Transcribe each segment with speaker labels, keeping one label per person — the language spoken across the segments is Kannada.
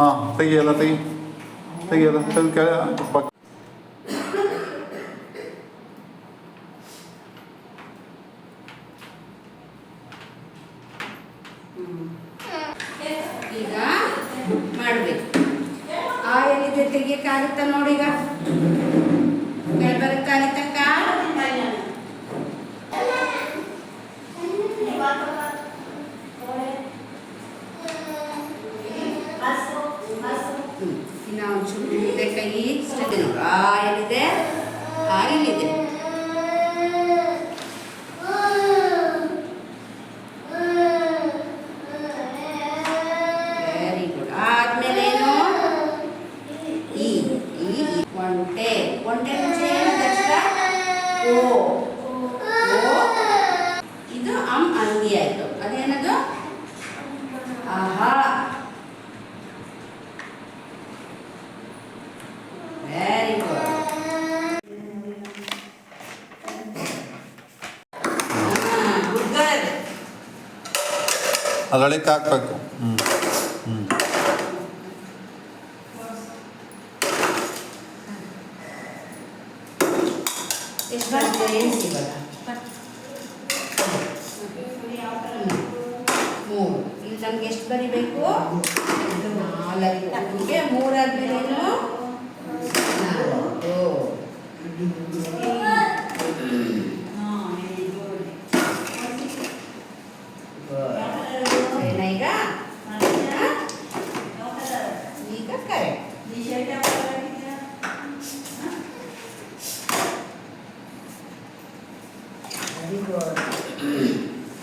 Speaker 1: ಹಾಂ ತೆಗಿಯಲ್ಲ ತೆಗಿ. ತೆಗಿಯಲ್ಲ ತೆಗೆದು ಕೆಳ
Speaker 2: ಈಗ ಮಾಡಬೇಕು. ಆ ಎಲ್ಲಿದೆ ತೆಗಿಯಕ್ಕಾಗುತ್ತ ನೋಡಿ ಈಗ. ಮೇಲೆ ಇನ್ನ ಒಂಚೂರು ಕೈ ಆ ಎಲ್ಲಿದೆ ಆ ಎಲ್ಲಿದೆ ವೆರಿ ಗುಡ್ ಆದ್ಮೇಲೆ ಏನು ಈ ಈ. ಒಂಟೆ ಒಂಟೆ ಮುಂಚೆ ಏನದು ಓ ಓ ಇದು ಅಮ್ ಅಂಗಿ ಆಯ್ತು
Speaker 1: ಅದೊಳಕ್ಕೆ ಹಾಕ್ಬೇಕು ಹ್ಞೂ ಹ್ಞೂ
Speaker 2: ಎಷ್ಟು ಬರ್ತದೆ ಎಣಿಸಿ ಇವಾಗ ಮೂರು ಇಲ್ಲಿ ನಮ್ಗೆ ಎಷ್ಟು ಬರಿಬೇಕು ನಾಲ್ಕು ಹೀಗೆ ಮೂರಾದ್ಮೇಲೆ ಏನು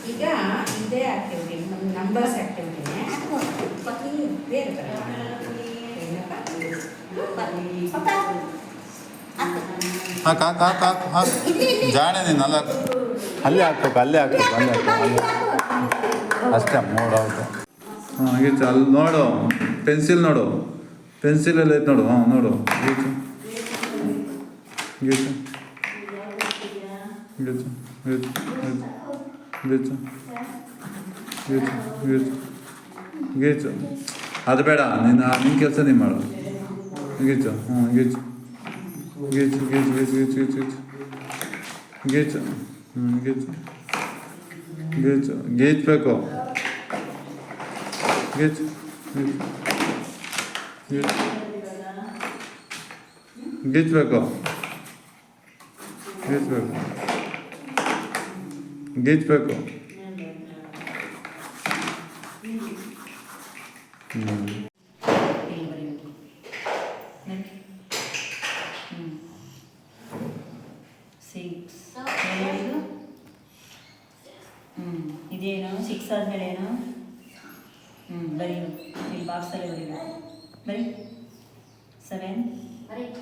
Speaker 2: ಈಗ ಇದೇ ಆಕ್ಟಿವಿಟಿ ನಮ್ಮ ನಂಬರ್ಸ್ ಆಕ್ಟಿವಿಟಿನೇ ಬೇರೆ ಥರ ಏನಪ್ಪ?
Speaker 1: ಹಾಕು ಹಾಕು ಹಾಕು ಹಾಕು ಹಾಕು ಜಾಣೆ ನೀನು ಅಲ್ಲ. ಅಲ್ಲೇ ಹಾಕ್ಬೇಕು ಅಲ್ಲೇ ಹಾಕ್ಬೇಕು ಅಲ್ಲೇ ಹಾಕ್ಬೇಕು ಅಷ್ಟೇ ಮೂರು ಹೌದು ಹಾಂ ಅಲ್ಲಿ ನೋಡು ಪೆನ್ಸಿಲ್ ನೋಡು. ಪೆನ್ಸಿಲ್ ಎಲ್ಲ ಐತೆ ನೋಡು ಹಾಂ ನೋಡು ಗೀಚು ಗೀಚು ಗೀಚು ಗೀಚು ಗೀಚು ಗೀಚು ಗೀಚು ಗೀಚು ಅದು ಬೇಡ ನೀನು ನಿನ್ನ ಕೆಲಸ ನೀನು ಮಾಡು ಗೀಚು ಹ್ಞೂ ಗೀಚು ಗೀಚು ಗೀಚು ಗೀಚು ಗೀಚು ಗೀಚು ಗೀಚು ಗೀಚು ಹ್ಞೂ ಗೀಚು ಗೀಚು ಗೀಚ್ಬೇಕು ಗೀಚು ಗೀಚು Git. Git bakalım.
Speaker 2: Git bakalım.
Speaker 3: Git bakalım. Hmm. ಇದೇನು ಸಿಕ್ಸ್ ಆದ್ಮೇಲೆ ಏನು ಹ್ಞೂ ಬರೀ ಇಲ್ಲಿ ಬಾಕ್ಸಲ್ಲಿ ಬರೀಬೇಕು right? Seven.
Speaker 2: Right.